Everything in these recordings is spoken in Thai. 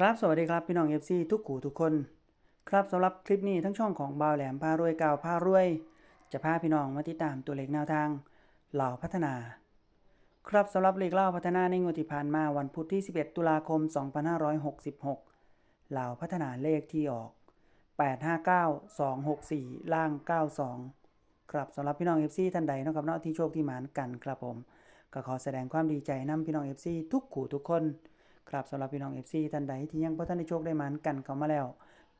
ครับสวัสดีครับพี่น้อง FC ทุกขู่ทุกคน ครับสำหรับคลิปนี้ทั้งช่องของบาวแหลมพารวยกาวพารวย จะพาพี่น้องมาติดตามตัวเลขแนวทางเหล่าพัฒนา ครับสำหรับเลขเล่าพัฒนาในงวดที่ผ่านมาวันพุธที่ 11 ตุลาคม 2566เหล่าพัฒนาเลขที่ออก 859264 ล่าง 92 ครับสำหรับพี่น้อง FC ท่านใดนะครับเนาะที่โชคที่หมานกันครับผมก็ขอแสดงความดีใจนำพี่น้อง FC ทุกขู่ทุกคน ครับสำหรับพี่น้อง FC ท่านใดที่ยังบ่ทันได้โชคได้หมานกันเข้ามาแล้ว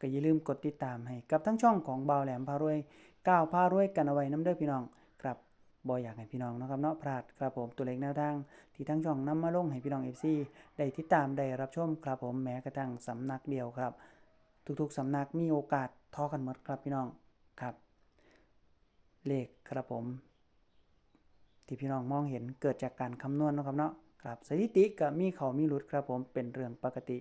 ก็อย่าลืมกดติดตามให้กับทั้งช่องของเบาแหลมพารวยก้าวพารวยกันเอาไว้น้ำเด้อพี่น้องครับบ่อยากให้พี่น้องนะครับเนาะพลาดครับผมตัวเลขแนวทาง ที่ทั้งช่องนำมาลงให้พี่น้อง FC ได้ติดตามได้รับชมครับผมแม้กระทั่งสำนักเดียวครับ ทุกๆสำนักมีโอกาสทอกันหมดครับพี่น้องครับ เลขครับผม ที่พี่น้องมองเห็นเกิดจากการคำนวณนะครับเนาะ ครับสถิติก็มีเขามีหลุดครับผมเป็นเรื่องปกติ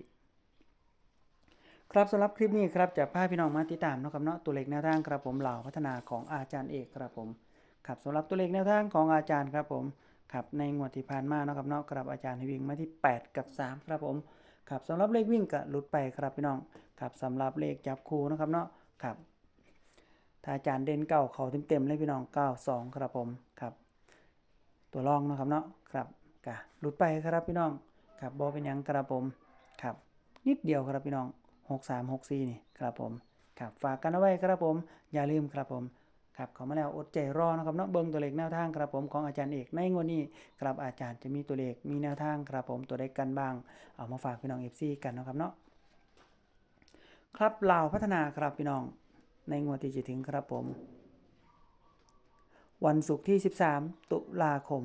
ครับสำหรับคลิปนี้ครับจะพาพี่น้องมาติดตามนะครับเนาะตัวเลขแนวทางครับผมเหล่าพัฒนาของอาจารย์เอกครับผมครับสำหรับตัวเลขแนวทางของอาจารย์ครับผมครับในงวดที่ผ่านมานะครับเนาะครับอาจารย์ให้วิ่งมาที่ 8 กับ 3 ครับผมครับสำหรับเลขวิ่งก็หลุดไปครับพี่น้องครับสำหรับเลขจับคู่นะครับเนาะครับถ้าอาจารย์เด่นเก่าเขาเต็มๆเลยพี่น้อง 92 ครับผมครับ ตัวรองนะครับเนาะครับ กะหลุดไปครับพี่น้องครับบอเป็นยังครับผมครับนิดเดียวครับพี่น้อง 6364 นี่ครับผมครับฝากกันเอาไว้ครับผมอย่าลืมครับผมครับขามาแล้วอดใจรอนะครับเนาะเบิ่งตัวเลขแนวทางครับผมของอาจารย์เอกในงวดนี้ครับอาจารย์จะมีตัวเลขมีแนวทางครับผมตัวใดกันบ้าง เอามาฝากพี่น้อง FC กันนะครับเนาะครับลาวพัฒนาครับพี่น้องในงวดที่จะถึงครับผม วันศุกร์ที่ 13 ตุลาคม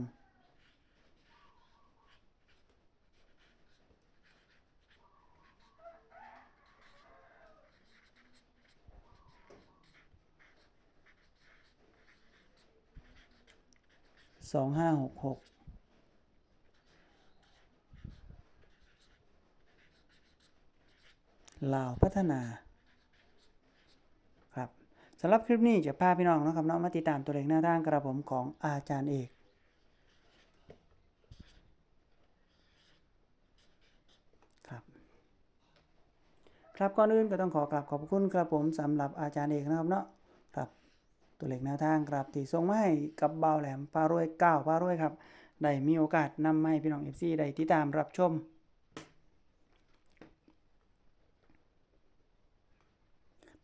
สองห้าหกหกลาวพัฒนาครับสำหรับคลิปนี้จะพาพี่น้องนะครับเนาะมาติดตามตัวเลขหน้าทางกระผมของอาจารย์เอกครับครับก่อนอื่นก็ต้องขอกราบขอบคุณครับผมสำหรับอาจารย์เอกนะครับเนาะ ตัวเลขแนวทางครับที่ส่งมาให้กับเบาแหลมปารวยก้าวปารวยครับได้มีโอกาสนำให้พี่น้องเอฟซีได้ติดตามรับชม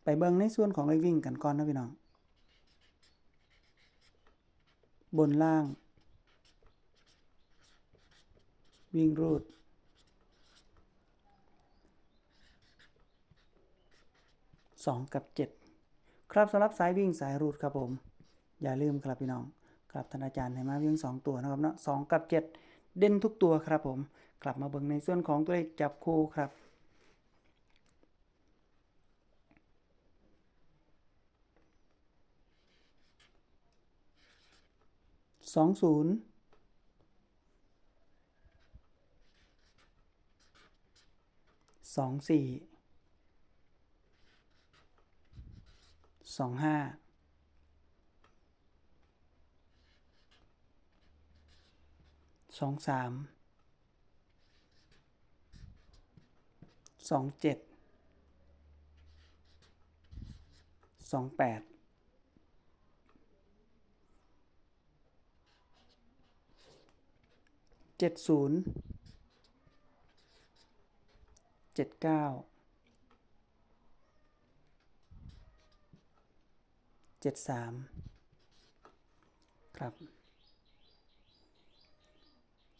ไปเบิ่งในส่วนของเลขวิ่งกันก่อนนะพี่น้อง บนล่าง วิ่งรูดสองกับเจ็ด ครับสำหรับสายวิ่งสายรูดครับผม อย่าลืมครับพี่น้องครับท่านอาจารย์ให้มาวิ่ง 2 ตัวนะครับเนาะสองกับ 7 เด่นทุกตัวครับผม กลับมาเบิ่งในส่วนของตัวเลขจับคู่ครับสองศูนย์สองสี่ สองห้าสองสามสองเจ็ดสองแปดเจ็ดศูนย์เจ็ดเก้า เจ็ดสามครับ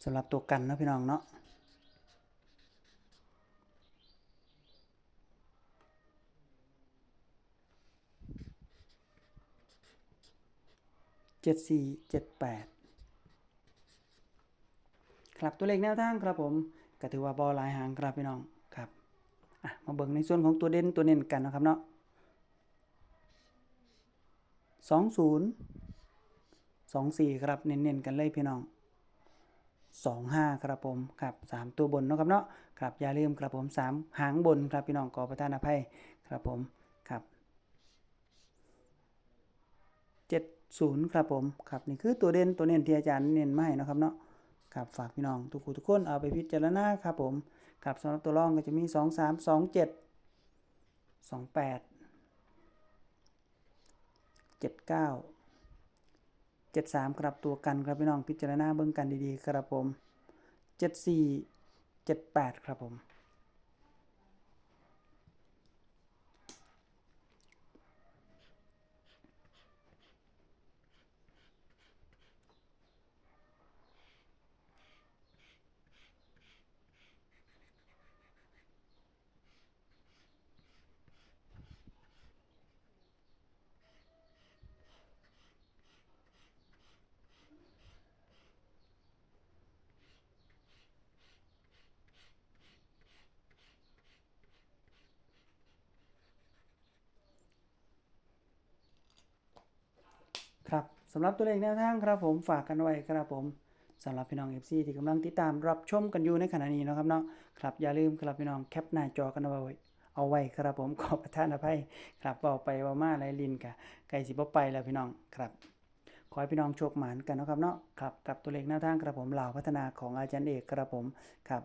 สำหรับตัวกันนะพี่น้องเนาะเจ็ดสี่เจ็ดแปดครับตัวเลขแนวทางครับผมก็ถือว่าบอลายหางครับพี่น้องครับอะมาเบิ่งในส่วนของตัวเด่นตัวเน้นกันนะครับเนาะ สองศูนย์สองสี่ครับเน้นๆกันเลยพี่น้องสองห้าครับผมครับสามตัวบนเนาะครับเนาะครับอย่าลืมครับผมสามหางบนครับพี่น้องขอประทานอภัยครับผมครับเจ็ดศูนย์ครับผมครับนี่คือตัวเด่นตัวเน้นที่อาจารย์เน้นมาให้เนาะครับเนาะครับฝากพี่น้องทุกคนทุกคนเอาไปพิจารณาครับผมครับสำหรับตัวรองก็จะมี2 3 2 7 2 8 7 9 7 3 ครับตัวกันครับพี่น้องพิจารณาเบิ่งกันดีๆ ครับผม 7 4 7 8 ครับผม ครับ สำหรับตัวเลขแนวทางครับผมฝากกันไว้ครับผมสำหรับพี่น้อง FC ที่กำลังติดตามรับชมกันอยู่ในขณะนี้นะครับเนาะครับอย่าลืมครับพี่น้องแคปหน้าจอกันเอาไว้เอาไว้ครับผมขอประทานอภัยครับเว้าไปเว้ามาหลายลิ้นกะไกลสิบไปแล้วพี่น้องครับขอให้พี่น้องโชคหมานกันนะครับเนาะครับกับตัวเลขแนวทางครับผมเหล่าพัฒนาของอาจารย์เอกครับผมครับ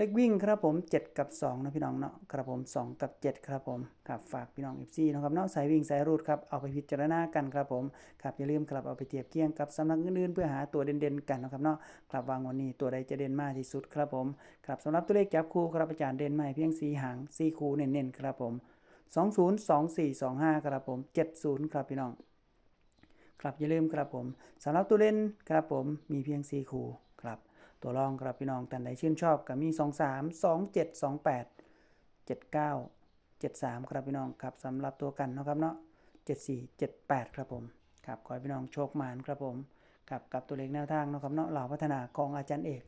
เลขวิ่งครับผม 7 กับ 2 นะพี่น้องเนาะครับผม 2 กับ 7 ครับผมครับฝากพี่น้อง FC นะครับเนาะสายวิ่งสายรูดครับเอาไปพิจารณากันครับผมครับอย่าลืมครับเอาไปเทียบเคียงกับสำนักอื่นๆเพื่อหาตัวเด่นๆกันนะครับเนาะครับวางวันนี้ตัวใดจะเด่นมากที่สุดครับผมครับสำหรับตัวเลขจับคู่ครับอาจารย์เด่นมาให้เพียง4หาง4คู่เน้นๆครับผม20 24 25ครับผม 70 ครับพี่น้องครับอย่าลืมครับผมสำหรับตัวเล่นครับผมมีเพียง4คู่ครับ ตัวรองครับพี่น้องท่านใดชื่นชอบก็มี 2 3 2 7 2 8 7 9 7 3 ครับพี่น้องครับสำหรับตัวกันนะครับเนาะ7 4 7 8 ครับผมครับขอให้พี่น้องโชคหมานครับผมครับกับตัวเลขแนวทางนะครับเนาะเหล่าพัฒนาของอาจารย์เอก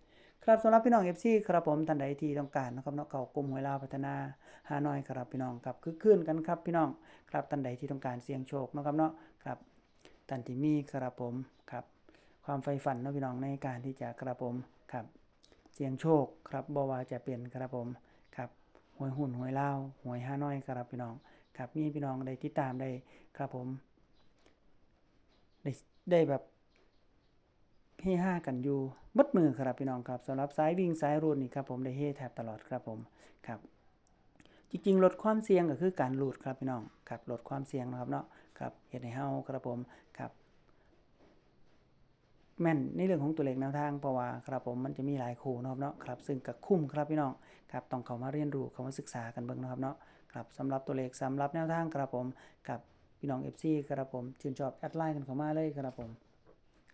ครับสำหรับพี่น้อง FC ครับผมท่านใดที่ต้องการนะครับเนาะเข้ากลุ่มหวยลาวพัฒนาหานอยครับพี่น้องครับคือคืนกันครับพี่น้องครับท่านใดที่ต้องการเสี่ยงโชคนะครับเนาะครับท่านที่มีครับผมครับความใฝ่ฝันนะพี่น้องในการที่จะครับผม ครับ เสี่ยงโชคครับบ่ว่าจะเป็นครับผมครับหวยหุ้นหวยเลาหวยห้าน้อยครับพี่น้องครับมีพี่น้องได้ติดตามได้ครับผมได้ได้แบบเฮฮากันอยู่หมดมือครับพี่น้องครับสำหรับสายวิ่งสายรูดนี่ครับผมได้เฮแทบตลอดครับผมครับ จริงๆ ลดความเสี่ยงก็คือการรูดครับพี่น้องครับลดความเสี่ยงนะครับเนาะครับเฮ็ดให้เฮาครับผมครับ แม่นในเรื่องของตัวเลขแนวทางเพราะว่าครับผมมันจะมีหลายคู่นะครับเนาะครับซึ่งกับคุ้มครับพี่น้องครับต้องเข้ามาเรียนรู้เข้ามาศึกษากันเบิ่งนะครับเนาะครับสำหรับตัวเลขสำหรับแนวทางครับผมกับพี่น้อง FC ครับผมชื่นชอบแอดไลน์กันเข้ามาเลยครับผม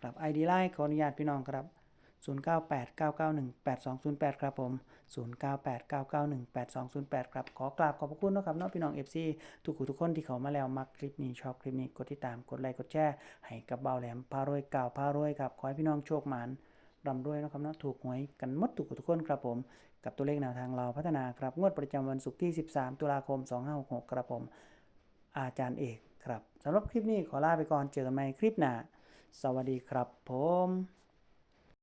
ครับ ID ไลน์ขออนุญาตพี่น้องครับ 0989918208 ครับผม 0989918208 ครับ ขอกราบขอบพระคุณนะครับเนาะพี่น้อง FC ทุกผู้ทุกคนที่เข้ามาแล้วมักคลิปนี้ชอบคลิปนี้กดติดตามกดไลค์กดแชร์ให้กับเบาแหลมพารวยกล่าวพารวยครับ ขอให้พี่น้องโชคหมานร่ำรวยนะครับเนาะถูกหวยกันหมดทุกทุกคนครับผม กับตัวเลขแนวทางเราพัฒนาครับงวดประจำวันศุกร์ที่ 13 ตุลาคม 2566ครับผม อาจารย์เอกครับสำหรับคลิปนี้ขอลาไปก่อนเจอกันใหม่คลิปหน้าสวัสดีครับผม